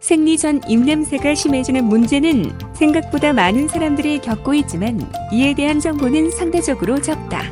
생리 전 입냄새가 심해지는 문제는 생각보다 많은 사람들이 겪고 있지만 이에 대한 정보는 상대적으로 적다.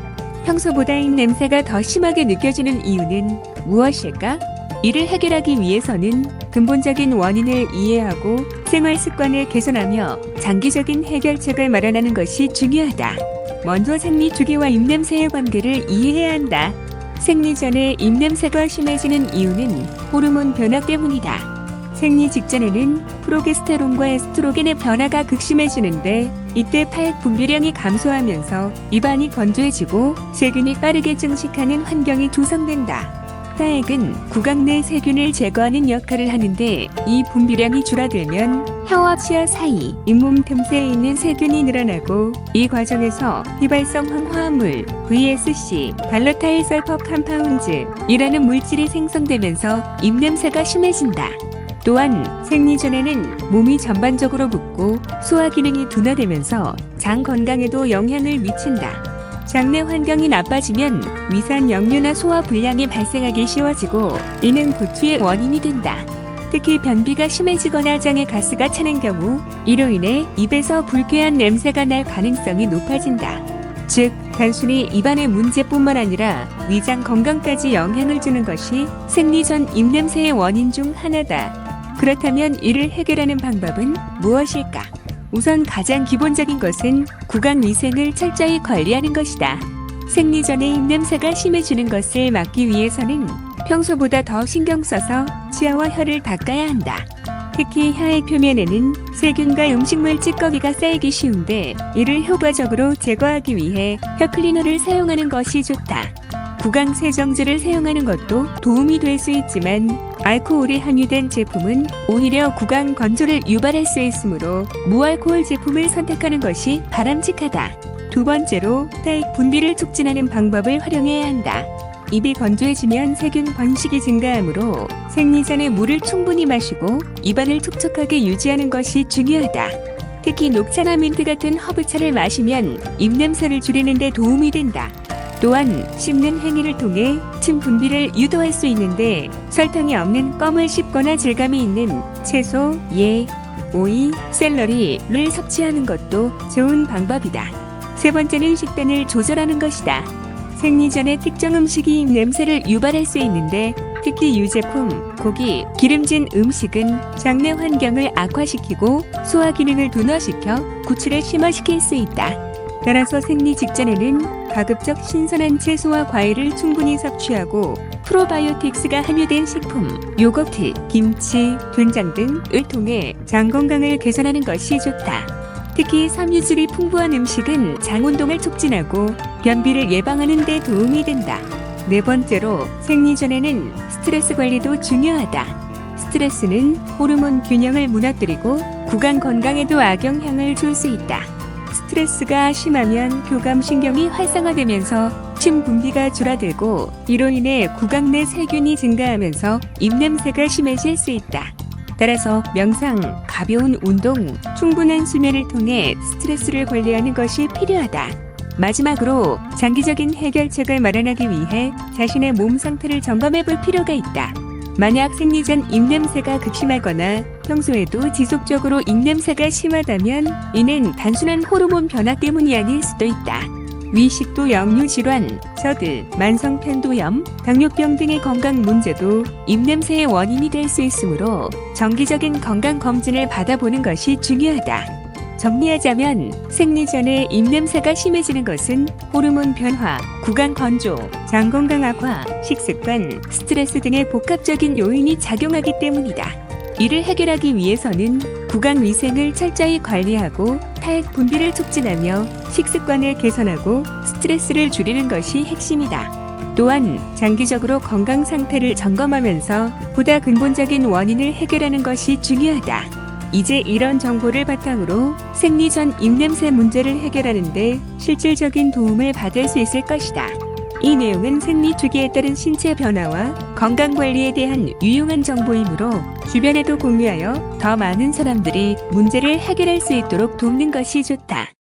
평소보다 입냄새가 더 심하게 느껴지는 이유는 무엇일까? 이를 해결하기 위해서는 근본적인 원인을 이해하고 생활 습관을 개선하며 장기적인 해결책을 마련하는 것이 중요하다. 먼저 생리 주기와 입냄새의 관계를 이해해야 한다. 생리 전에 입냄새가 심해지는 이유는 호르몬 변화 때문이다. 생리 직전에는 프로게스테론과 에스트로겐의 변화가 극심해지는데 이때 파액 분비량이 감소하면서 입안이 건조해지고 세균이 빠르게 증식하는 환경이 조성된다. 파액은 구강 내 세균을 제거하는 역할을 하는데 이 분비량이 줄어들면 혀와 치아 사이, 잇몸 틈새에 있는 세균이 늘어나고 이 과정에서 휘발성 황화합물 VSC, 발로타일 설퍼 컴파운즈이라는 물질이 생성되면서 입냄새가 심해진다. 또한 생리 전에는 몸이 전반적으로 붓고 소화 기능이 둔화되면서 장 건강에도 영향을 미친다. 장내 환경이 나빠지면 위산 역류나 소화 불량이 발생하기 쉬워지고 이는 구취의 원인이 된다. 특히 변비가 심해지거나 장에 가스가 차는 경우 이로 인해 입에서 불쾌한 냄새가 날 가능성이 높아진다. 즉, 단순히 입안의 문제뿐만 아니라 위장 건강까지 영향을 주는 것이 생리 전 입냄새의 원인 중 하나다. 그렇다면 이를 해결하는 방법은 무엇일까? 우선 가장 기본적인 것은 구강 위생을 철저히 관리하는 것이다. 생리 전에 입냄새가 심해지는 것을 막기 위해서는 평소보다 더 신경 써서 치아와 혀를 닦아야 한다. 특히 혀의 표면에는 세균과 음식물 찌꺼기가 쌓이기 쉬운데 이를 효과적으로 제거하기 위해 혀 클리너를 사용하는 것이 좋다. 구강 세정제를 사용하는 것도 도움이 될 수 있지만 알코올이 함유된 제품은 오히려 구강 건조를 유발할 수 있으므로 무알코올 제품을 선택하는 것이 바람직하다. 두 번째로 타액 분비를 촉진하는 방법을 활용해야 한다. 입이 건조해지면 세균 번식이 증가하므로 생리 전에 물을 충분히 마시고 입안을 촉촉하게 유지하는 것이 중요하다. 특히 녹차나 민트 같은 허브차를 마시면 입냄새를 줄이는 데 도움이 된다. 또한 씹는 행위를 통해 침 분비를 유도할 수 있는데 설탕이 없는 껌을 씹거나 질감이 있는 채소, 예, 오이, 샐러리를 섭취하는 것도 좋은 방법이다. 세 번째는 식단을 조절하는 것이다. 생리 전에 특정 음식이 냄새를 유발할 수 있는데 특히 유제품, 고기, 기름진 음식은 장내 환경을 악화시키고 소화 기능을 둔화시켜 구취를 심화시킬 수 있다. 따라서 생리 직전에는 가급적 신선한 채소와 과일을 충분히 섭취하고 프로바이오틱스가 함유된 식품, 요거트, 김치, 된장 등을 통해 장 건강을 개선하는 것이 좋다. 특히 섬유질이 풍부한 음식은 장 운동을 촉진하고 변비를 예방하는 데 도움이 된다. 네 번째로 생리 전에는 스트레스 관리도 중요하다. 스트레스는 호르몬 균형을 무너뜨리고 구강 건강에도 악영향을 줄 수 있다. 스트레스가 심하면 교감 신경이 활성화되면서 침 분비가 줄어들고 이로 인해 구강 내 세균이 증가하면서 입냄새가 심해질 수 있다. 따라서 명상, 가벼운 운동, 충분한 수면을 통해 스트레스를 관리하는 것이 필요하다. 마지막으로 장기적인 해결책을 마련하기 위해 자신의 몸 상태를 점검해 볼 필요가 있다. 만약 생리 전 입냄새가 극심하거나 평소에도 지속적으로 입냄새가 심하다면 이는 단순한 호르몬 변화 때문이 아닐 수도 있다. 위식도 역류 질환, 저들, 만성 편도염, 당뇨병 등의 건강 문제도 입냄새의 원인이 될 수 있으므로 정기적인 건강 검진을 받아보는 것이 중요하다. 정리하자면 생리 전에 입냄새가 심해지는 것은 호르몬 변화, 구강 건조, 장 건강 악화, 식습관, 스트레스 등의 복합적인 요인이 작용하기 때문이다. 이를 해결하기 위해서는 구강 위생을 철저히 관리하고 타액 분비를 촉진하며 식습관을 개선하고 스트레스를 줄이는 것이 핵심이다. 또한 장기적으로 건강 상태를 점검하면서 보다 근본적인 원인을 해결하는 것이 중요하다. 이제 이런 정보를 바탕으로 생리 전 입냄새 문제를 해결하는데 실질적인 도움을 받을 수 있을 것이다. 이 내용은 생리 주기에 따른 신체 변화와 건강 관리에 대한 유용한 정보이므로 주변에도 공유하여 더 많은 사람들이 문제를 해결할 수 있도록 돕는 것이 좋다.